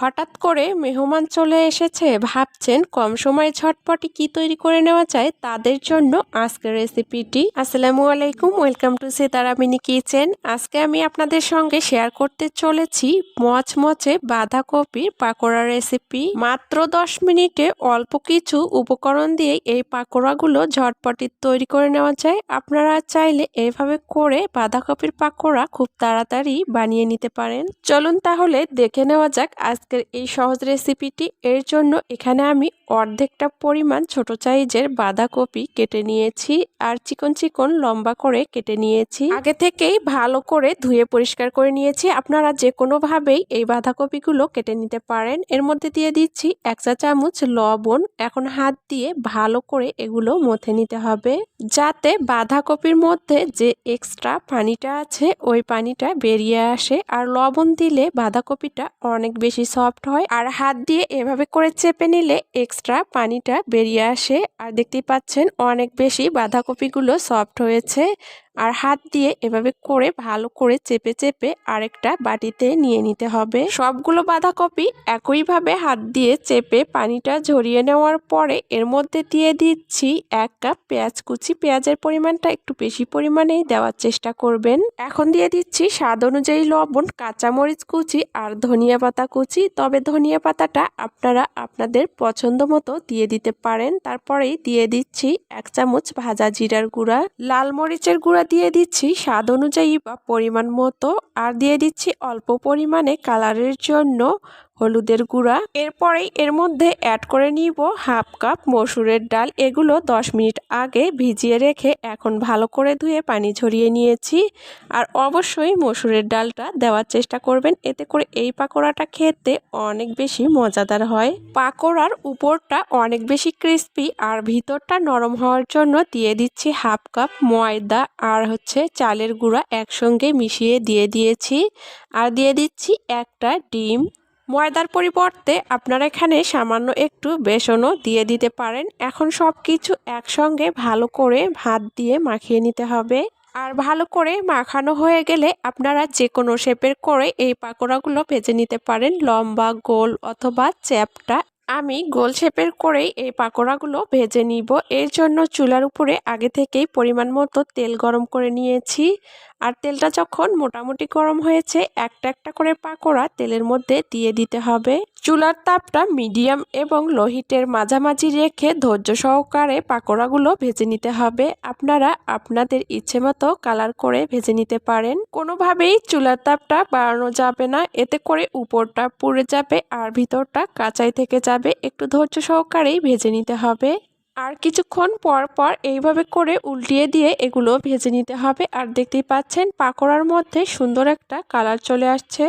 হঠাৎ করে মেহমান চলে এসেছে, ভাবছেন কম সময়ে ঝটপটি কি তৈরি করে নেওয়া যায় তাদের জন্য আজকের রেসিপিটি। আসসালামু আলাইকুম, ওয়েলকাম টু সিতারামিনি কিচেন। আজকে আমি আপনাদের সঙ্গে শেয়ার করতে চলেছি মচমচে বাঁধাকপির পাকোড়া রেসিপি। মাত্র দশ মিনিটে অল্প কিছু উপকরণ দিয়ে এই পাকোড়াগুলো ঝটপটি তৈরি করে নেওয়া যায়। আপনারা চাইলে এইভাবে করে বাঁধাকপির পাকোড়া খুব তাড়াতাড়ি বানিয়ে নিতে পারেন। চলুন তাহলে দেখে নেওয়া যাক আজকের এই সহজ রেসিপিটি এর জন্য এখানে আমি অর্ধেকটা পরিমাণ ছোট সাইজের বাঁধাকপি কেটে নিয়েছি আর চিকন চিকন লম্বা করে কেটে নিয়েছি। আগে থেকেই ভালো করে ধুয়ে পরিষ্কার করে নিয়েছি। আপনারা যে কোনোভাবেই এই বাঁধাকপিগুলো কেটে নিতে পারেন। এর মধ্যে দিয়ে দিচ্ছি এক চা চামচ লবণ। এখন হাত দিয়ে ভালো করে এগুলো মথে নিতে হবে। যাতে বাঁধাকপির মধ্যে যে এক্সট্রা পানিটা আছে, ওই পানিটা বেরিয়ে আসে। আর লবণ দিলে বাঁধাকপিটা অনেক বেশি সফট হয় আর হাত দিয়ে এভাবে করে চেপে নিলে এক্সট্রা পানিটা বেরিয়ে আসে। আর দেখতেই পাচ্ছেন অনেক বেশি বাঁধাকপিগুলো সফট হয়েছে। আর হাত দিয়ে এভাবে করে ভালো করে চেপে চেপে আরেকটা বাটিতে নিয়ে নিতে হবে। সবগুলো বাঁধাকপি একইভাবে হাত দিয়ে চেপে পানিটা ঝরিয়ে নেওয়ার পরে এর মধ্যে দিয়ে দিচ্ছি এক কাপ পেঁয়াজ কুচি। পেঁয়াজের পরিমাণটা একটু বেশি পরিমাণেই দেওয়ার চেষ্টা করবেন। এখন দিয়ে দিচ্ছি স্বাদ অনুযায়ী লবণ, কাঁচামরিচ কুচি আর ধনিয়া পাতা কুচি। তবে ধনিয়া পাতাটা আপনারা আপনাদের পছন্দ মতো দিয়ে দিতে পারেন। তারপরেই দিয়ে দিচ্ছি এক চামচ ভাজা জিরার গুঁড়া, লাল মরিচের গুঁড়া দিয়ে দিচ্ছি স্বাদ অনুযায়ী বা পরিমাণ মতো। আর দিয়ে দিচ্ছি অল্প পরিমাণে কালারের জন্য হলুদের গুঁড়া। এরপরেই এর মধ্যে অ্যাড করে নিব হাফ কাপ মসুরের ডাল। এগুলো 10 মিনিট আগে ভিজিয়ে রেখে এখন ভালো করে ধুয়ে পানি ঝরিয়ে নিয়েছি। আর অবশ্যই মসুরের ডালটা দেওয়ার চেষ্টা করবেন। এতে করে এই পাকোড়াটা খেতে অনেক বেশি মজাদার হয়। পাকোড়ার উপরটা অনেক বেশি ক্রিস্পি আর ভিতরটা নরম হওয়ার জন্য দিয়ে দিচ্ছি হাফ কাপ ময়দা আর হচ্ছে চালের গুঁড়া একসঙ্গে মিশিয়ে দিয়ে দিয়েছি। আর দিয়ে দিচ্ছি একটা ডিম। ময়দার পরিবর্তে আপনারা এখানে সামান্য একটু বেসনও দিয়ে দিতে পারেন। এখন সব কিছু একসঙ্গে ভালো করে ভাত দিয়ে মাখিয়ে নিতে হবে। আর ভালো করে মাখানো হয়ে গেলে আপনারা যে কোনো শেপের করে এই পাকোড়াগুলো ভেজে নিতে পারেন। লম্বা, গোল অথবা চ্যাপটা। আমি গোল শেপের করেই এই পাকোড়াগুলো ভেজে নিব। এর জন্য চুলার উপরে আগে থেকেই পরিমাণ মতো তেল গরম করে নিয়েছি। আর তেলটা যখন মোটামুটি গরম হয়েছে, একটা একটা করে পাকোড়া তেলের মধ্যে দিয়ে দিতে হবে। চুলার তাপটা মিডিয়াম এবং লোহিটের মাঝামাঝি রেখে ধৈর্য সহকারে পাকোড়াগুলো ভেজে নিতে হবে। আপনারা আপনাদের ইচ্ছে মতো কালার করে ভেজে নিতে পারেন। কোনোভাবেই চুলার তাপটা বাড়ানো যাবে না। এতে করে উপরটা পুড়ে যাবে আর ভিতরটা কাঁচাই থেকে যাবে। একটু ধৈর্য সহকারেই ভেজে নিতে হবে। আর কিছুক্ষণ পর পর এইভাবে করে উল্টিয়ে দিয়ে এগুলো ভেজে নিতে হবে। আর দেখতেই পাচ্ছেন, পাকোড়ার মধ্যে সুন্দর একটা কালার চলে আসছে।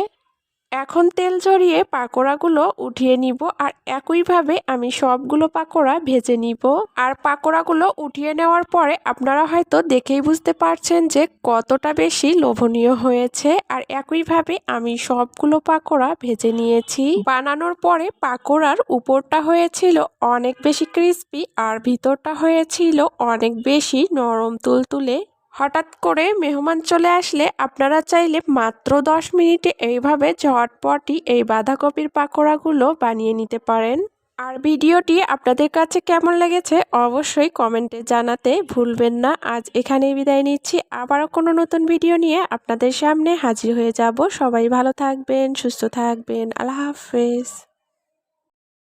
এখন তেল ঝরিয়ে পাকোড়াগুলো উঠিয়ে নিব আর একইভাবে আমি সবগুলো পাকোড়া ভেজে নিব। আর পাকোড়াগুলো উঠিয়ে নেওয়ার পরে আপনারা হয়তো দেখেই বুঝতে পারছেন যে কতটা বেশি লোভনীয় হয়েছে। আর একইভাবে আমি সবগুলো পাকোড়া ভেজে নিয়েছি। বানানোর পরে পাকোড়ার উপরটা হয়েছিল অনেক বেশি ক্রিস্পি আর ভিতরটা হয়েছিল অনেক বেশি নরম তুলতুলে। হঠাৎ করে মেহমান চলে আসলে আপনারা চাইলে মাত্র দশ মিনিটে এইভাবে ঝটপটই এই বাঁধাকপির পাকোড়াগুলো বানিয়ে নিতে পারেন। আর ভিডিওটি আপনাদের কাছে কেমন লেগেছে অবশ্যই কমেন্টে জানাতে ভুলবেন না। আজ এখানেই বিদায় নিচ্ছি। আবারও কোনো নতুন ভিডিও নিয়ে আপনাদের সামনে হাজির হয়ে যাব। সবাই ভালো থাকবেন, সুস্থ থাকবেন। আল্লাহ হাফেজ।